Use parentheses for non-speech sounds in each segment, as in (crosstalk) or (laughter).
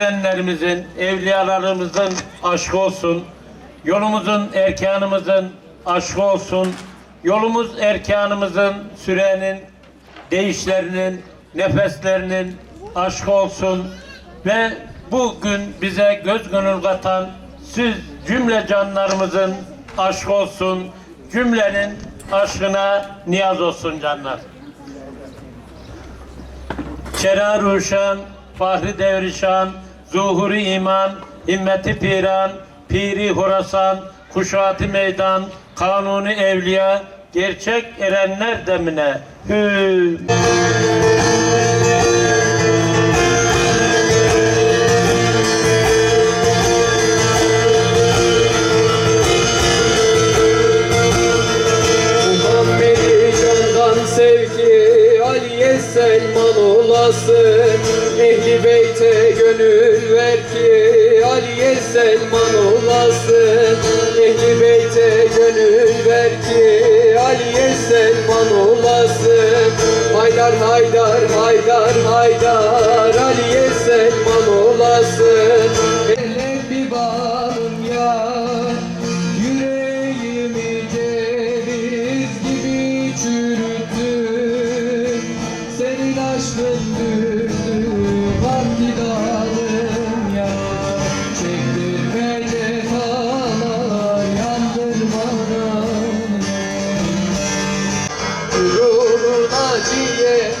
Erenlerimizin, evliyalarımızın aşkı olsun. Yolumuzun, erkanımızın aşkı olsun. Yolumuz, erkanımızın, sürenin, değişlerinin, nefeslerinin aşkı olsun. Ve bugün bize göz gönül katan siz cümle canlarımızın aşkı olsun. Cümlenin aşkına niyaz olsun canlar. Şera Ruşan, Fahri Devrişan, Zuhuri İman, Himmeti Piran, Piri Horasan, Kuşati Meydan, Kanuni Evliya, Gerçek Erenler Demine. Hü. Sevgi Ali'ye Selman olasın Ehli beyte gönül ver ki Ali'ye Selman olasın. Ehli beyte gönül ver ki Ali'ye Selman olasın. Haydar haydar haydar haydar Gururun acıye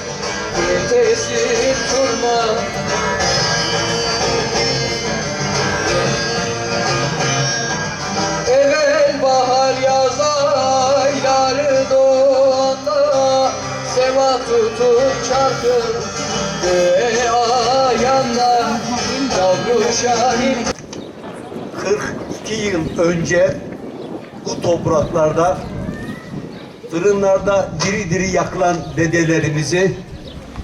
Tesir turma Evvel bahar yaz ayları doğanda Seva tutup çarpın göğe ayanda Yavru şahit 42 yıl önce bu topraklarda fırınlarda diri diri yakılan dedelerimizi,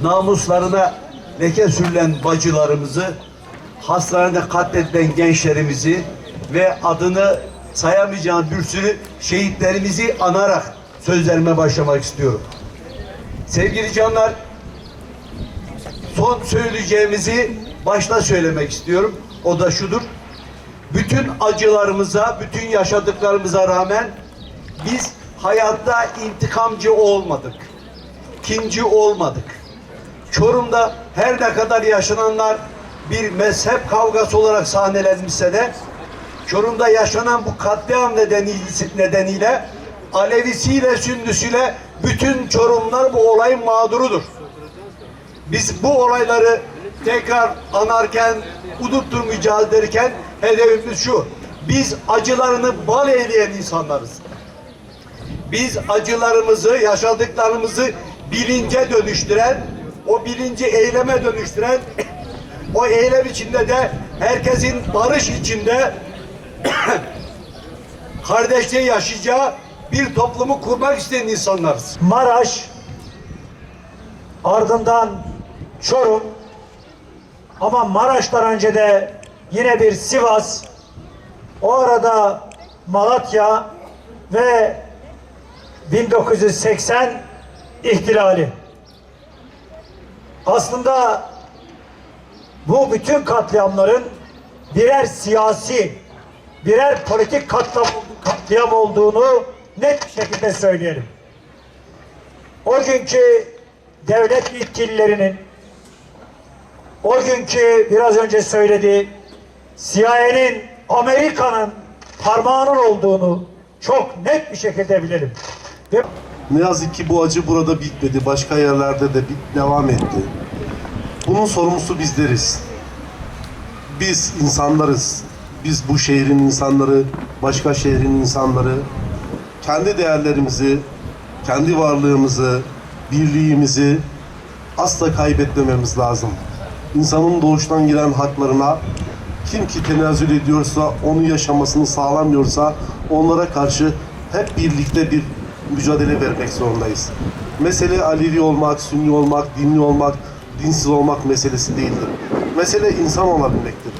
namuslarına leke sürülen bacılarımızı, hastanede katledilen gençlerimizi ve adını sayamayacağım bir sürü şehitlerimizi anarak sözlerime başlamak istiyorum. Sevgili canlar, son söyleyeceğimizi başta söylemek istiyorum. O da şudur bütün acılarımıza, bütün yaşadıklarımıza rağmen biz hayatta intikamcı olmadık. Kinci olmadık. Çorum'da her ne kadar yaşananlar bir mezhep kavgası olarak sahnelenmişse de Çorum'da yaşanan bu katliam nedeniyle, nedeniyle Alevisiyle, Sündüsüyle bütün Çorumlar bu olayın mağdurudur. Biz bu olayları tekrar anarken, unutturmayacağız derken hedefimiz şu. Biz acılarını bal eyleyen insanlarız. Biz acılarımızı, yaşadıklarımızı bilince dönüştüren, o bilinci eyleme dönüştüren, o eylem içinde de herkesin barış içinde (coughs) kardeşliği yaşayacağı bir toplumu kurmak isteyen insanlarız. Maraş, ardından Çorum ama Maraş'tan önce de yine bir Sivas, o arada Malatya ve 1980 ihtilali. Aslında bu bütün katliamların birer siyasi, birer politik katliam, katliam olduğunu net bir şekilde söyleyelim. O günkü devlet yetkililerinin o günkü biraz önce söylediği CIA'nin Amerika'nın parmağının olduğunu çok net bir şekilde bilelim. Ne yazık ki bu acı burada bitmedi. Başka yerlerde de bit- devam etti. Bunun sorumlusu bizleriz. Biz insanlarız. Biz bu şehrin insanları, başka şehrin insanları kendi değerlerimizi, kendi varlığımızı, birliğimizi asla kaybetmememiz lazım. İnsanın doğuştan gelen haklarına kim ki tenezzül ediyorsa, onu yaşamasını sağlamıyorsa onlara karşı hep birlikte bir mücadele vermek zorundayız. Mesele Alevi olmak, Sünni olmak, dinli olmak, dinsiz olmak meselesi değildir. Mesele insan olabilmektir.